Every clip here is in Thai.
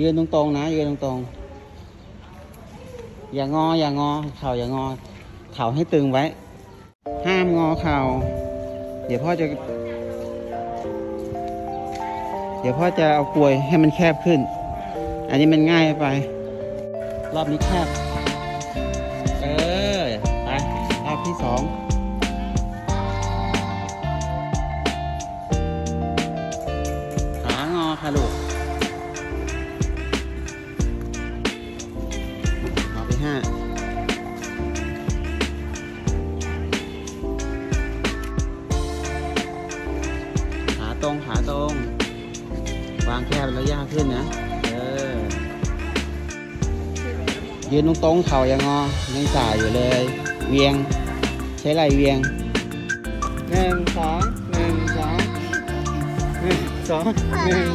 ยืนตรงๆนะ ยืนตรงๆ อย่างอ อย่างอ เข่าอย่างอ เข่าให้ตึงไว้ ห้ามงอเข่า เดี๋ยวพ่อจะ เดี๋ยวพ่อจะเอากลวยให้มันแคบขึ้น อันนี้มันง่ายไป รอบนี้แคบ เออ ไป รอบที่สองขางอค่ะลูก ตรงขาตรง วางแคบแล้วยากขึ้นนะ เออ ยืนตรงๆเข่ายังงอ ยังจ่ายอยู่เลย เวียง ใช้ไหล่เวียงหนึ่งสองหนึ่งสองหนึ่งสองหนึ่ง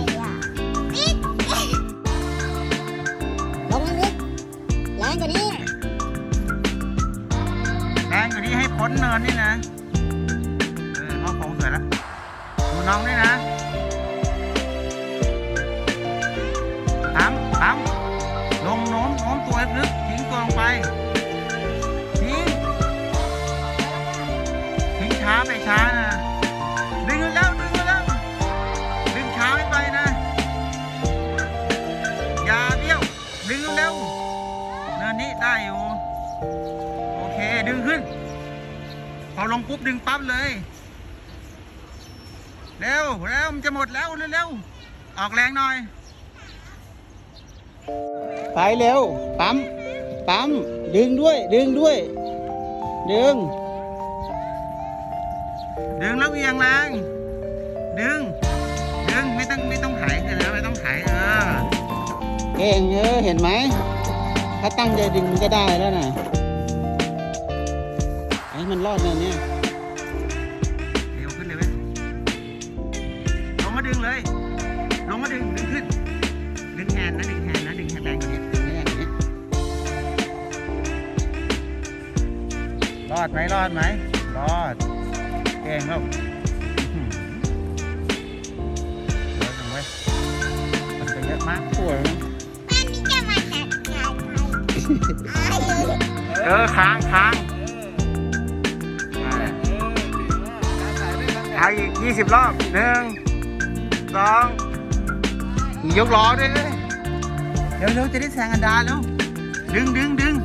ลงนิดแรงกว่านี้แรงกว่านี้ให้พ้นเนินนี่นะ น้องด้วยนะทำทำลงโน้มโน้มตัวให้ลึกทิ้งตัวลงไป ทิ้ง ทิ้งช้าไปช้านะ ดึงแล้วดึงแล้วดึงช้าไม่ไปนะ อย่าเบี้ยว ดึงเร็วเนินนี้ได้อยู่ โอเค ดึงขึ้น พอลงปุ๊บดึงปั๊บเลย เร็วเร็วมันจะหมดแล้วเร็วๆออกแรงหน่อย ไปเร็ว ปั๊ม ปั๊ม ดึงด้วย ดึงด้วย ดึง ดึงแล้วเวียงแรง ดึง ดึง ไม่ต้องไม่ต้องไถเออไม่ต้องไถเออ เก่งเออ เห็นไหม ถ้าตั้งใจดึงมันก็ได้แล้วนะไอ้มันรอดเนินเนี่ย รอดไหมรอดไหมรอดเก่งครับอื้อหือเยอะจังเว้ยมันจะเยอะมากปวดมันนี่จะมาจากใครเออค้างค้างเอาอีกยี่สิบรอบหนึ่งสองยกล้อด้วยเลยเร็วเร็วจะได้แซงอันดาแล้วดึงดึงดึง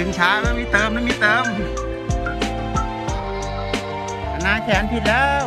ดึงช้าไม่มีเติมไม่มีเติมนาแขนผิดแล้ว